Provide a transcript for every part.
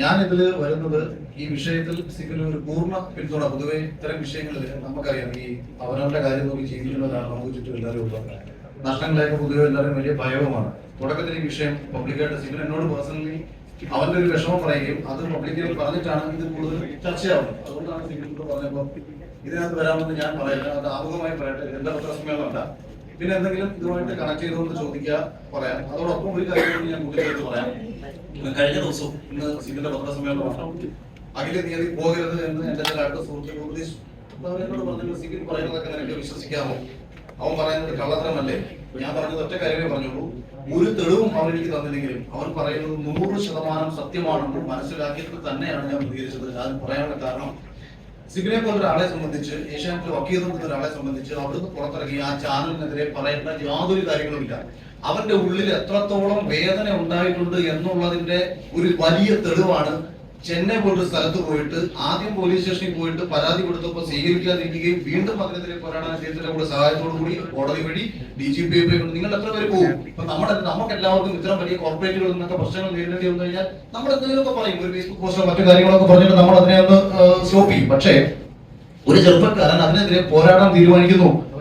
ഞാൻ ഇതിൽ വരുന്നത് ഈ വിഷയത്തിൽ സിബിന് ഒരു പൂർണ പിന്തുണ. പൊതുവെ ഇത്തരം വിഷയങ്ങളിൽ നമുക്കറിയാം. ഈ അവനവന്റെ കാര്യം നോക്കി ജീവിക്കുന്നവരാണ് നമുക്ക് ചുറ്റും എല്ലാവരും ഉള്ളത്. നഷ്ടങ്ങളെയൊക്കെ പൊതുവെ എല്ലാവരും വലിയ ഭയവുമാണ്. തുടക്കത്തിൽ ഈ വിഷയം പബ്ലിക്കായിട്ട് സിബിൻ എന്നോട് പേഴ്സണലി അവന്റെ ഒരു വിഷമം പറയുകയും അത് പബ്ലിക്കിൽ പറഞ്ഞിട്ടാണ് ഇത് കൂടുതൽ ചർച്ചയാവുന്നത്. അതുകൊണ്ടാണ് സിബിൻ പറഞ്ഞപ്പോൾ ഇതിനകത്ത് വരാമെന്ന് ഞാൻ പറയില്ല. അത് ആമുഖമായി പറയട്ടെ. എന്താ പത്രസമ്മേളനമല്ല പിന്നെ എന്തെങ്കിലും ഇതുമായിട്ട് കണക്ട് ചെയ്തുകൊണ്ട് ചോദിക്കുക പറയാം. അതോടൊപ്പം ഒരു കാര്യം ഞാൻ കൂട്ടിച്ചേർത്ത് പറയാം. കഴിഞ്ഞ ദിവസം ഇന്ന് സിബിന്റെ പത്രസമ്മേളനം അഖില തീയതി പോകരുത് എന്ന് എന്റെ അടുത്ത സുഹൃത്തുക്കൾ പറഞ്ഞു പറയുന്നതൊക്കെ നിനക്ക് വിശ്വസിക്കാമോ? അവൻ പറയുന്നത് കള്ളത്തരമല്ലേ? ഞാൻ പറഞ്ഞത് ഒറ്റ കാര്യമേ പറഞ്ഞുള്ളൂ. ഒരു തെളിവും അവൻ എനിക്ക് തന്നില്ലെങ്കിലും അവൻ പറയുന്നത് നൂറ് ശതമാനം സത്യമാണെന്ന് മനസ്സിലാക്കിയിട്ട് തന്നെയാണ് ഞാൻ പ്രതികരിച്ചത്. അത് പറയാനുള്ള കാരണം സിബിനെ പോലെ ഒരാളെ സംബന്ധിച്ച് ഏഷ്യാനെറ്റിൽ വർക്ക് ചെയ്തുകൊണ്ടിരുന്ന ഒരാളെ സംബന്ധിച്ച് അവിടുന്ന് പുറത്തിറങ്ങി ആ ചാനലിനെതിരെ പറയേണ്ട യാതൊരു കാര്യങ്ങളുമില്ല. അവന്റെ ഉള്ളിൽ എത്രത്തോളം വേദന ഉണ്ടായിട്ടുണ്ട് എന്നുള്ളതിന്റെ ഒരു വലിയ തെളിവാണ് ചെന്നൈ പോലൊരു സ്ഥലത്ത് പോയിട്ട് ആദ്യം പോലീസ് സ്റ്റേഷനിൽ പോയിട്ട് പരാതി കൊടുത്തപ്പോൾ സ്വീകരിക്കാതിരിക്കുകയും വീണ്ടും അതിനെതിരെ പോരാടാൻ അദ്ദേഹത്തിന്റെ കൂടെ സഹായത്തോടു കൂടി കോടതി വഴി ഡി ജി പി ഐ നിങ്ങൾ എത്ര പേര് പോകും? ഇപ്പൊ നമ്മുടെ നമുക്ക് എല്ലാവർക്കും ഇത്ര വലിയ കോർപ്പറേറ്റുകൾ നിന്നൊക്കെ പ്രശ്നങ്ങൾ നേരിടേണ്ടി വന്നു കഴിഞ്ഞാൽ നമ്മൾ എന്തെങ്കിലുമൊക്കെ പറയും. ഒരു ഫേസ്ബുക്ക് പോസ്റ്റോ മറ്റു കാര്യങ്ങളൊക്കെ പറഞ്ഞിട്ട് നമ്മൾ അതിനെ ഒന്ന് സ്റ്റോപ്പ് ചെയ്യും. പക്ഷേ ഒരു ചെറുപ്പക്കാരൻ അതിനെതിരെ പോരാടാൻ തീരുമാനിക്കുന്നു.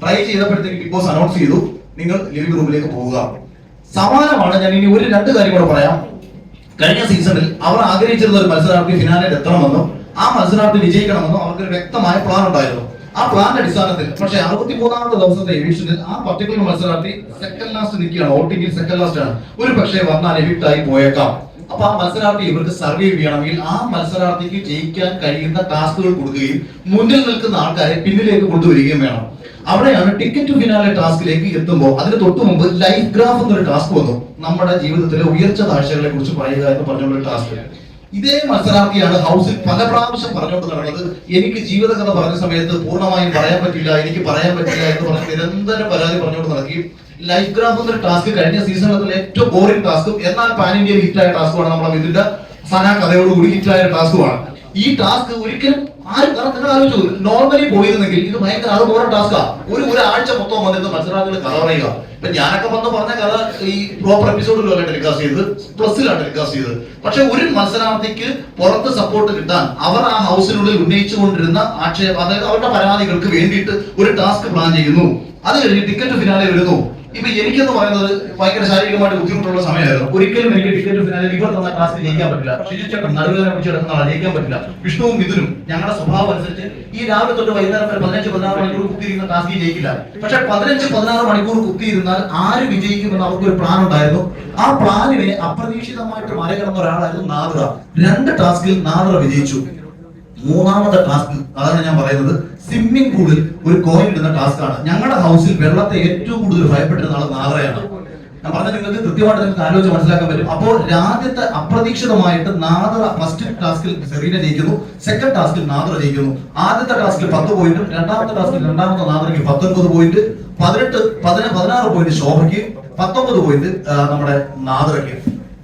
ട്രൈ ചെയ്തപ്പോഴത്തേക്ക് ബിഗ് ബോസ് അനൗൺസ് ചെയ്തു. നിങ്ങൾ ലിവിംഗ് റൂമിലേക്ക് പോവുക. സമാനമാണ് ഞാൻ ഇനി ഒരു രണ്ട് കാര്യം കൂടെ പറയാം. കഴിഞ്ഞ സീസണിൽ അവർ ആഗ്രഹിച്ചിരുന്ന ഒരു മത്സരാർത്ഥി ഫിനാലിൽ എത്തണമെന്നും ആ മത്സരാർത്ഥി വിജയിക്കണമെന്നും അവർക്കൊരു വ്യക്തമായ പ്ലാൻ ഉണ്ടായിരുന്നു. ആ പ്ലാന്റെ അടിസ്ഥാനത്തിൽ പക്ഷേ അറുപത്തി മൂന്നാമത്തെ ദിവസത്തെ എവിഷനിൽ ആ പർട്ടിക്കുലർ മത്സരാർത്ഥി സെക്കൻഡ് ലാസ്റ്റ് നിൽക്കുകയാണ്. വോട്ടിംഗിൽ സെക്കൻഡ് ലാസ്റ്റ് ആണ്. ഒരു പക്ഷേ വന്നാൽ എവിക്ട് ആയി പോയേക്കാം. അപ്പൊ ആ മത്സരാർത്ഥി ഇവർക്ക് സർവേ ചെയ്യണമെങ്കിൽ ആ മത്സരാർത്ഥിക്ക് ജയിക്കാൻ കഴിയുന്ന ടാസ്കുകൾ കൊടുക്കുകയും മുന്നിൽ നിൽക്കുന്ന ആൾക്കാരെ പിന്നിലേക്ക് കൊണ്ടുവരികയും വേണം. അവിടെയാണ് ടിക്കറ്റ് ടു ഫിനാലെ ടാസ്കിലേക്ക് എത്തുമ്പോൾ അതിന് തൊട്ട് മുമ്പ് ലൈഫ് ഗ്രാഫ് എന്നൊരു ടാസ്ക് വന്നു. നമ്മുടെ ജീവിതത്തിലെ ഉയർച്ച താഴ്ചകളെ കുറിച്ച് പറയുക എന്ന് പറഞ്ഞുള്ള ടാസ്ക്. ഇതേ മത്സരാർത്ഥിയാണ് ഹൗസിൽ പല പ്രാവശ്യം പറഞ്ഞുകൊണ്ട് നടന്നത്. എനിക്ക് ജീവിതകഥ പറഞ്ഞ സമയത്ത് പൂർണമായും പറയാൻ പറ്റില്ല എനിക്ക് പറയാൻ പറ്റില്ല എന്ന് പറഞ്ഞ് നിരന്തരം പരാതി പറഞ്ഞുകൊണ്ട് നടക്കുകയും ലൈഫ് ഗ്രാഫ് എന്നൊരു ടാസ്ക് കഴിഞ്ഞ സീസണിൽ ഏറ്റവും ബോറിംഗ് ടാസ്കും എന്നാൽ പാൻ ഇന്ത്യയിൽ ഹിറ്റായ ടാസ്കുമാണ് നമ്മുടെ ഇതിന്റെ സന കഥയോടുകൂടി ഹിറ്റായ ടാസ്കുമാണ് ഈ ടാസ്ക് ഒരിക്കലും ആരും കാരണം നിങ്ങൾ ആലോചിച്ചു നോർമലി പോയിരുന്നെങ്കിൽ ഇത് ഭയങ്കര അത് ബോറ ടാസ്കാ ഒരു ഒരാഴ്ച മൊത്തം വന്നിട്ട് മത്സരാർത്ഥികൾ കഥ പറയുക. ഇപ്പൊ ഞാനൊക്കെ വന്ന് പറഞ്ഞ കഥ ഈ പ്രോപ്പർ എപ്പിസോഡിലല്ല ടെലികാസ്റ്റ് ചെയ്തത്. പ്ലസിലാണ് ടെലികാസ്റ്റ് ചെയ്തത്. പക്ഷെ ഒരു മത്സരാർത്ഥിക്ക് പുറത്ത് സപ്പോർട്ട് കിട്ടാൻ അവർ ആ ഹൗസിനുള്ളിൽ ഉന്നയിച്ചുകൊണ്ടിരുന്ന ആക്ഷേപ അതായത് അവരുടെ പരാതികൾക്ക് വേണ്ടിയിട്ട് ഒരു ടാസ്ക് പ്ലാൻ ചെയ്യുന്നു. അത് കഴിഞ്ഞ് ടിക്കറ്റ് ഫിനാലെ വരുന്നു. ഇപ്പൊ എനിക്കെന്ന് പറയുന്നത് ഭയങ്കര ശാരീരികമായിട്ട് ബുദ്ധിമുട്ടുള്ള സമയമായിരുന്നു. ഒരിക്കലും എനിക്ക് ടിക്കറ്റ് ഫിനാലെ ഇവർ തന്ന ക്ലാസ്സിൽ ജയിക്കാൻ പറ്റില്ല. ഷിജിച്ചേട്ടൻ നടുവേദന പിടിച്ച് കിടക്കുന്ന ആളെ ജയിക്കാൻ പറ്റില്ല. വിഷ്ണുവും മിഥുനും ഞങ്ങളുടെ സ്വഭാവം അനുസരിച്ച് ഈ രാവിലെ തൊട്ട് വൈകുന്നേരം വരെ പതിനഞ്ച് പതിനാറ് മണിക്കൂർ കുത്തിയിരുന്ന ക്ലാസ്സിൽ ജയിക്കില്ല. പക്ഷെ പതിനഞ്ച് പതിനാറ് മണിക്കൂർ കുത്തിയിരുന്നാൽ ആര് വിജയിക്കുമെന്ന് അവർക്ക് ഒരു പ്ലാൻ ഉണ്ടായിരുന്നു. ആ പ്ലാനിനെ അപ്രതീക്ഷിതമായിട്ട് മറികടന്ന ഒരാളായിരുന്നു നാദ്ര രണ്ട് ടാസ്കിൽ നാദ്ര വിജയിച്ചു. മൂന്നാമത്തെ ടാസ്ക് അതാണ് ഞാൻ പറയുന്നത്. സ്വിമ്മിംഗ് പൂളിൽ ഒരു കോയിൻ ഇടുന്ന ടാസ്ക് ആണ്. ഞങ്ങളുടെ ഹൗസിൽ വെള്ളത്തെ ഏറ്റവും കൂടുതൽ ഭയപ്പെട്ടിരുന്ന ആൾ നാദ്രയാണ് ഞാൻ പറഞ്ഞ നിങ്ങൾക്ക് കൃത്യമായിട്ട് നിങ്ങൾക്ക് ആലോചിച്ച് മനസ്സിലാക്കാൻ പറ്റും. അപ്പോൾ രാജ്യത്തെ അപ്രതീക്ഷിതമായിട്ട് നാദറ ഫസ്റ്റ് ടാസ്കിൽ സെറീന ജയിക്കുന്നു. സെക്കൻഡ് ടാസ്കിൽ നാദറ ജയിക്കുന്നു. ആദ്യത്തെ ടാസ്കിൽ പത്ത് പോയിന്റ് രണ്ടാമത്തെ ടാസ്കിൽ രണ്ടാമത്തെ നാദറയ്ക്ക് പത്തൊൻപത് പോയിന്റ് പതിനെട്ട് പതിന പതിനാറ് പോയിന്റ് ശോഭയ്ക്ക് പത്തൊമ്പത് പോയിന്റ് നമ്മുടെ നാദ്രയ്ക്ക്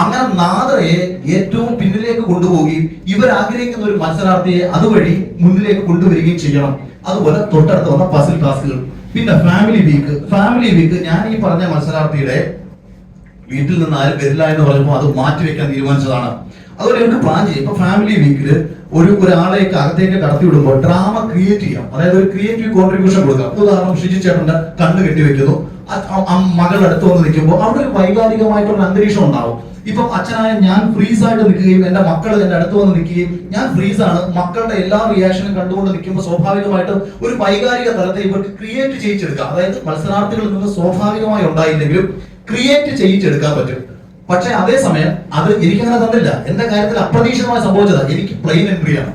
അങ്ങനെ നാദ്രയെ ഏറ്റവും പിന്നിലേക്ക് കൊണ്ടുപോവുകയും ഇവർ ആഗ്രഹിക്കുന്ന ഒരു മത്സരാർത്ഥിയെ അതുവഴി മുന്നിലേക്ക് കൊണ്ടുവരികയും ചെയ്യണം. അതുപോലെ തൊട്ടടുത്ത് വന്ന പസിൽ ടാസ്കുകൾ പിന്നെ ഫാമിലി വീക്ക് ഫാമിലി വീക്ക് ഞാൻ ഈ പറഞ്ഞ മത്സരാർത്ഥിയുടെ വീട്ടിൽ നിന്ന് ആരും വരില്ല എന്ന് പറയുമ്പോൾ അത് മാറ്റിവെക്കാൻ തീരുമാനിച്ചതാണ്. അതുപോലെ എനിക്ക് പ്ലാൻ ചെയ്യും. ഇപ്പൊ ഫാമിലി വീക്കിൽ ഒരു ഒരാളേക്ക് അകത്തേക്ക് കടത്തി വിടുമ്പോൾ ഡ്രാമ ക്രിയേറ്റ് ചെയ്യാം. അതായത് ഒരു ക്രിയേറ്റീവ് കോൺട്രിബ്യൂഷൻ കൊടുക്കാം. ഉദാഹരണം ഷിജി ചേട്ടന്റെ കണ്ണ് കെട്ടിവെക്കുന്നു. മകൾ അടുത്ത് വന്ന് നിൽക്കുമ്പോൾ അവിടെ ഒരു വൈകാരികമായിട്ടുള്ള അന്തരീക്ഷം ഉണ്ടാവും. ഇപ്പം അച്ഛനായ ഞാൻ ഫ്രീസ് ആയിട്ട് നിൽക്കുകയും എന്റെ മക്കൾ എന്റെ അടുത്ത് വന്ന് നിൽക്കുകയും ഞാൻ ഫ്രീസ് ആണ് മക്കളുടെ എല്ലാ റിയാക്ഷനും കണ്ടുകൊണ്ട് നിൽക്കുമ്പോൾ സ്വാഭാവികമായിട്ടും ഒരു വൈകാരിക തലത്തെ ഇവർക്ക് ക്രിയേറ്റ് ചെയ്യിച്ചെടുക്കാം. അതായത് മത്സരാർത്ഥികളിൽ നിന്ന് സ്വാഭാവികമായി ഉണ്ടായില്ലെങ്കിലും ക്രിയേറ്റ് ചെയ്യിച്ചെടുക്കാൻ പറ്റും. പക്ഷെ അതേസമയം അത് എനിക്കങ്ങനെ തന്നില്ല. എന്റെ കാര്യത്തിൽ അപ്രതീക്ഷിതമായി സംഭവിച്ചത്. എനിക്ക് പ്ലെയിൻ എൻട്രി ആണ്.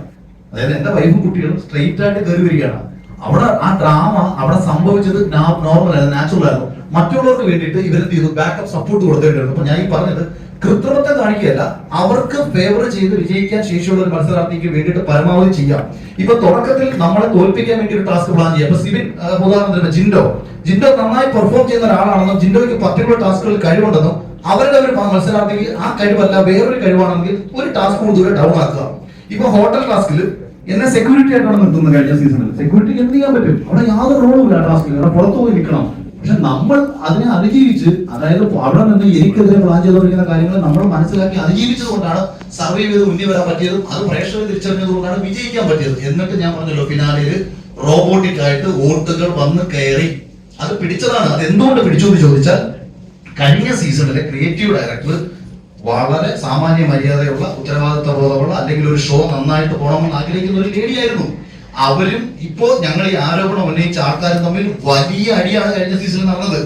അതായത് എന്റെ വൈഫും കുട്ടികളും സ്ട്രെയിറ്റ് ആയിട്ട് കയറി വരികയാണ്. അവിടെ ആ ഡ്രാമ അവിടെ സംഭവിച്ചത് നോർമൽ ആയിരുന്നു നാച്ചുറൽ ആയിരുന്നു. മറ്റുള്ളവർക്ക് വേണ്ടിയിട്ട് ഇവരെന്ത് ചെയ്തു ബാക്കപ്പ് സപ്പോർട്ട് കൊടുത്തിട്ടുണ്ട് അപ്പൊ ഞാൻ ഈ പറഞ്ഞത് കൃത്രിമത്തെ കാണിക്കുകയല്ല അവർക്ക് ഫേവർ ചെയ്ത് വിജയിക്കാൻ ശേഷിയുള്ള ഒരു മത്സരാർത്ഥിക്ക് വേണ്ടിയിട്ട് പരമാവധി ചെയ്യാം. ഇപ്പൊ തുടക്കത്തിൽ നമ്മളെ തോൽപ്പിക്കാൻ വേണ്ടി ഒരു ടാസ്ക് പ്ലാൻ ചെയ്യാം. ഇപ്പൊ സിവിൻ ആ, ഉദാഹരണത്തിന് ജിൻഡോ. ജിൻഡോ നന്നായി പെർഫോം ചെയ്യുന്ന ഒരാളാണെന്നും ജിൻഡോയ്ക്ക് പർട്ടിക്കുലർ ടാസ്കുകളിൽ കഴിവുണ്ടെന്നും അവരുടെ ഒരു മത്സരാർത്ഥിക്ക് ആ കഴിവല്ല വേറൊരു കഴിവാണെങ്കിൽ ഒരു ടാസ്ക് കൂടുതൽ ഡൗൺ ആക്കുക. ഇപ്പൊ ഹോട്ടൽ ടാസ്കിൽ എന്നെ സെക്യൂരിറ്റി ആയിട്ടാണ് നിർത്തുന്നത് കഴിഞ്ഞ സീസണിൽ സെക്യൂരിറ്റിക്ക് എന്ത് ചെയ്യാൻ പറ്റും? അവിടെ യാതൊരു റോളും ഇല്ല ടാസ്കിൽ അവിടെ പുറത്തു പോയി നിൽക്കണം. പക്ഷെ നമ്മൾ അതിനെ അതിജീവിച്ച് അതായത് അവിടെ നിന്ന് എനിക്കെതിരെ പ്ലാൻ ചെയ്തുകൊണ്ടിരിക്കുന്ന കാര്യങ്ങൾ നമ്മൾ മനസ്സിലാക്കി അതിജീവിച്ചത് കൊണ്ടാണ് സർവൈവ് ചെയ്ത് മുന്നിൽ വരാൻ പറ്റിയതും അത് പ്രേക്ഷകർ തിരിച്ചറിഞ്ഞത് കൊണ്ടാണ് വിജയിക്കാൻ പറ്റിയത്. എന്നിട്ട് ഞാൻ പറഞ്ഞല്ലോ ഫിനാലിൽ റോബോട്ടിക് ആയിട്ട് വോട്ടുകൾ വന്ന് കയറി. അത് പിടിച്ചതാണ്. അത് എന്തുകൊണ്ട് പിടിച്ചു എന്ന് ചോദിച്ചാൽ കഴിഞ്ഞ സീസണിലെ ക്രിയേറ്റീവ് ഡയറക്ടർ വളരെ സാമാന്യ മര്യാദയുള്ള ഉത്തരവാദിത്വ ബോധമുള്ള അല്ലെങ്കിൽ ഒരു ഷോ നന്നായിട്ട് പോകണമെന്ന് ആഗ്രഹിക്കുന്ന ഒരു ലേഡിയായിരുന്നു അവരും ഇപ്പോ ഞങ്ങൾ ഈ ആരോപണം ഉന്നയിച്ച ആൾക്കാരും തമ്മിൽ വലിയ അടിയാണ് കഴിഞ്ഞ സീസണിൽ നടന്നത്.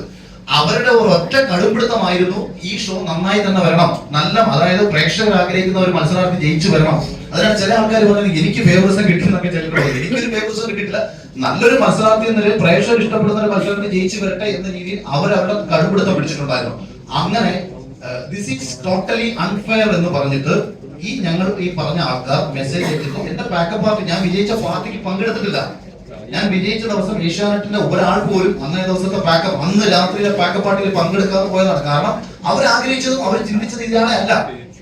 അവരുടെ ഒരു ഒറ്റ കടുംപിടുത്തമായിരുന്നു ഈ ഷോ നന്നായി തന്നെ വരണം. നല്ല അതായത് പ്രേക്ഷകർ ആഗ്രഹിക്കുന്ന ഒരു മത്സരാർത്ഥി ജയിച്ചു വരണം. അതിനാൽ ചില ആൾക്കാർ പറയുന്നത് എനിക്ക് ഫേവറിസം കിട്ടുന്നൊക്കെ ചിലപ്പോൾ എനിക്കൊരു ഫേവറിസം കിട്ടില്ല. നല്ലൊരു മത്സരാർത്ഥി എന്നൊരു പ്രേക്ഷകർ ഇഷ്ടപ്പെടുന്ന ഒരു മത്സരാർത്ഥി ജയിച്ചു വരട്ടെ എന്ന രീതിയിൽ അവർ അവരുടെ കടുപിടുത്തം പിടിച്ചിട്ടുണ്ടായിരുന്നു. അങ്ങനെ ദിസ് ഈസ് ടോട്ടലി അൺഫെയർ എന്ന് പറഞ്ഞിട്ട് ഈ ഞങ്ങൾ ഈ പറഞ്ഞ ആൾക്കാർ മെസ്സേജ് അയച്ചിട്ട് എന്റെ പാക്കപ്പ് പാർട്ടി ഞാൻ വിജയിച്ച പാർട്ടിക്ക് പങ്കെടുത്തിട്ടില്ല. ഞാൻ വിജയിച്ച ദിവസം ഏഷ്യാനെറ്റിന്റെ ഒരാൾ പോലും അന്നേ ദിവസത്തെ പാക്കപ്പ് അന്ന് രാത്രിയിലെ പാക്കപ്പ് പാർട്ടിയിൽ പങ്കെടുക്കാതെ പോയതാണ്. കാരണം അവർ ആഗ്രഹിച്ചതും അവർ ചിന്തിച്ചത് ഇയാളെ അല്ല.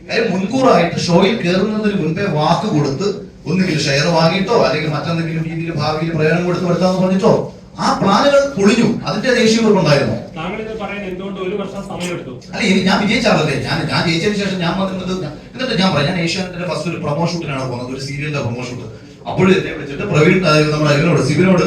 കാര്യം മുൻകൂറായിട്ട് ഷോയിൽ കയറുന്നതിന് മുൻപേ വാക്ക് കൊടുത്ത് ഒന്നുകിൽ ഷെയർ വാങ്ങിയിട്ടോ അല്ലെങ്കിൽ മറ്റെന്തെങ്കിലും രീതിയിൽ ഭാവിയിൽ പ്രയോജനം കൊടുത്ത് കൊടുത്താന്ന് പറഞ്ഞിട്ടോ ആ പ്ലാനുകൾ പൊളിഞ്ഞു. അതിന്റെ ദേഷ്യം ഉണ്ടായിരുന്നു. അല്ലെ ഇത് ഞാൻ വിജയിച്ചാളല്ലേ ഞാൻ ഞാൻ ജയിച്ചതിന് ശേഷം ഞാൻ വന്നിരുന്നത് എന്നിട്ട് ഞാൻ പറയാം ഞാൻ ഏഷ്യാനെറ്റിന്റെ ഫസ്റ്റ് ഒരു പ്രൊമോഷൂട്ടിനാണ് പോകുന്നത് ഒരു സീരിയലിന്റെ പ്രൊമോഷൂട്ട് അപ്പോൾ എന്നെ വിളിച്ചിട്ട് പ്രവീൺ നമ്മുടെ ഇവനോട് സിബിനോട്